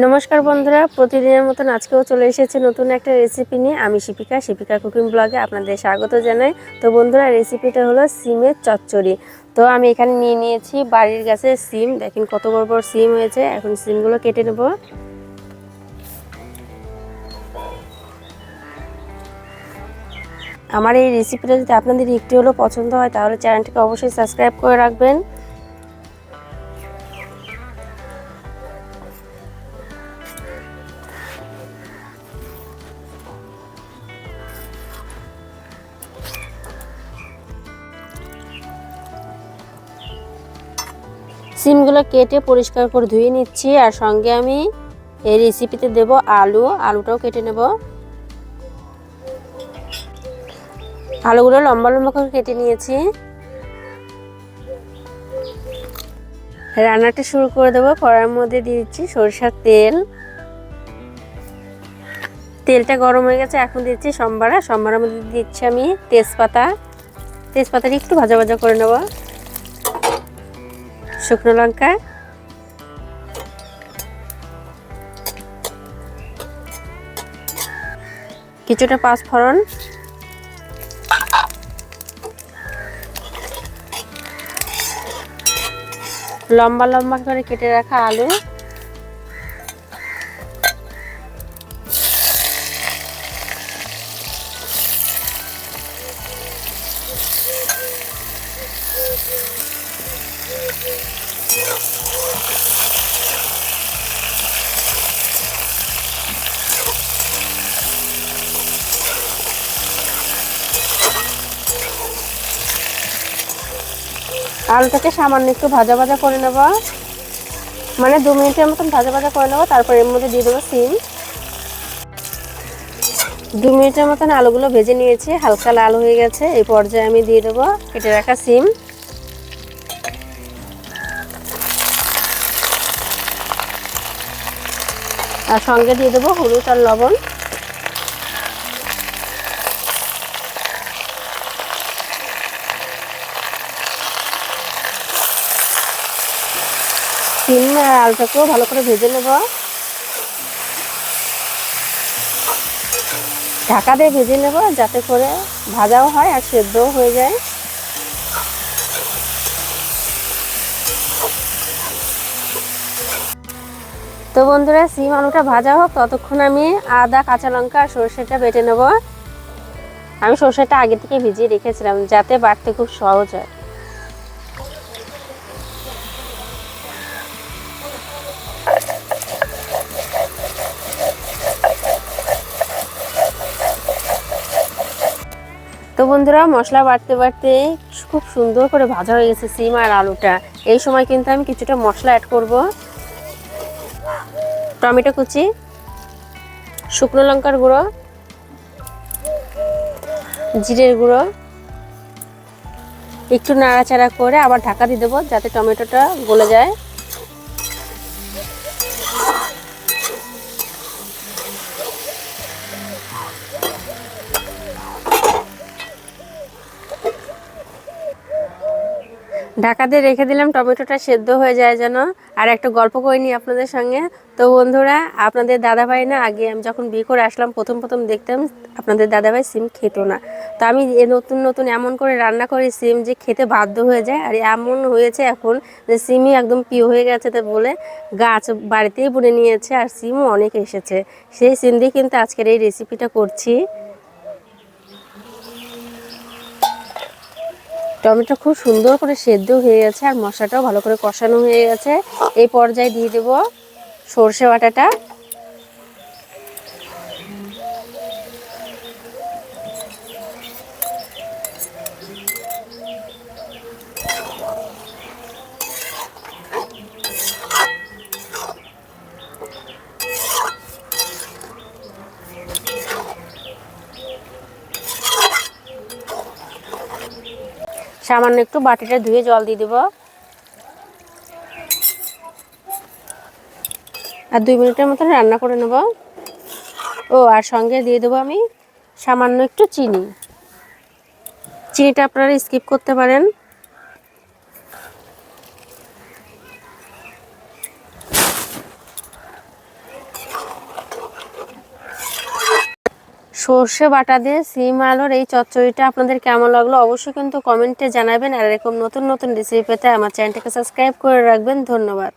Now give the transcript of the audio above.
নমস্কার বন্ধুরা, প্রতিদিনের মতন আজকেও চলে এসেছে নতুন একটা রেসিপি নিয়ে। আমি শিপিকা শিপিকা কুকিং ব্লগে আপনাদের স্বাগত জানাই। তো বন্ধুরা রেসিপিটা হলো সিমের চচ্চড়ি। তো আমি এখানে নিয়ে নিয়েছি বাড়ির গাছের সিম। দেখেন কত বড় বড় সিম হয়েছে। এখন সিমগুলো কেটে নেব। আমার এই রেসিপিটা যদি আপনাদের একটু হলেও পছন্দ হয়, তাহলে চ্যানেলটিকে অবশ্যই সাবস্ক্রাইব করে রাখবেন। সিমগুলো কেটে পরিষ্কার করে ধুয়ে নিচ্ছি, আর সঙ্গে আমি এই রেসিপিতে দেব আলু। আলুটাও কেটে নেব। আলুগুলো লম্বা লম্বা করে কেটে নিয়েছি। রান্নাটা শুরু করে দেবো। কড়ার মধ্যে দিয়ে দিচ্ছি সরিষার তেল। তেলটা গরম হয়ে গেছে, এখন দিচ্ছি সম্বারা। সম্বারার মধ্যে দিচ্ছি আমি তেজপাতা। তেজপাতাটা একটু ভাজা ভাজা করে নেব। শুকনো লঙ্কা কিছুটা পাঁচ ফোড়ন। লম্বা লম্বা করে কেটে রাখা আলু। আলুটাকে সামান্য একটু ভাজা ভাজা করে নেব। মানে দু মিনিটের মতন ভাজা ভাজা করে নেব, তারপর এর মধ্যে দিয়ে দেবো সিম। দু মিনিটের মতন আলুগুলো ভেজে নিয়েছি, হালকা লাল হয়ে গেছে, এই পর্যায়ে আমি দিয়ে দেবো কেটে রাখা সিম। আর সঙ্গে দিয়ে দেবো হলুদ আর লবণ। সিম আর আলুটাকেও ভালো করে ভেজে নেব। ঢাকা দিয়ে ভেজে নেব যাতে করে ভাজাও হয় আর সেদ্ধও হয়ে যায়। তো বন্ধুরা, সিম আলুটা ভাজা হোক, ততক্ষণ আমি আদা, কাঁচা লঙ্কা আর সর্ষেটা বেটে নেব। আমি সর্ষেটা আগে থেকে ভিজিয়ে রেখেছিলাম, যাতে বাড়তে খুব সহজ হয়। তো বন্ধুরা, মশলা বাড়তে বাড়তে খুব সুন্দর করে ভাজা হয়ে গেছে সিম আর আলুটা। এই সময় কিন্তু আমি কিছুটা মশলা অ্যাড করব। টমেটো কুচি, শুকনো লঙ্কার গুঁড়ো, জিরের গুঁড়ো, একটু নাড়াচাড়া করে আবার ঢাকা দিয়ে দেবো যাতে টমেটোটা গলে যায়। ঢাকা দিয়ে রেখে দিলাম, টমেটোটা সেদ্ধ হয়ে যায় যেন। আর একটা গল্প করিনি আপনাদের সঙ্গে। তো বন্ধুরা, আপনাদের দাদাভাই না, আগে আমি যখন বিয়ে করে আসলাম, প্রথম প্রথম দেখতাম আপনাদের দাদাভাই সিম খেত না। তো আমি এ নতুন নতুন এমন করে রান্না করি সিম যে খেতে বাধ্য হয়ে যায়। আর এমন হয়েছে এখন যে সিমই একদম প্রিয় হয়ে গেছে তো বলে গাছ বাড়িতেই বুনে নিয়েছে, আর সিমও অনেক এসেছে। সেই সিম দিয়ে কিন্তু আজকের এই রেসিপিটা করছি। টমেটো খুব সুন্দর করে সেদ্ধ হয়ে গেছে আর মশলাটাও ভালো করে কষানো হয়ে গেছে। এই পর্যায়ে দিয়ে দেব সর্ষে বাটাটা। সামান্য একটু বাটিটা ধুয়ে জল দিয়ে দেবো। আর দুই মিনিটের মতন রান্না করে নেব। ও, আর সঙ্গে দিয়ে দেবো আমি সামান্য একটু চিনি। চিনিটা আপনারা স্কিপ করতে পারেন। সর্ষে বাটা দিয়ে সিম আলোর এই চচ্চড়িটা আপনাদের কেমন লাগল অবশ্যই কিন্তু কমেন্টে জানাবেন। আর এরকম নতুন নতুন রেসিপি পেতে আমার চ্যানেলটাকে সাবস্ক্রাইব করে রাখবেন। ধন্যবাদ।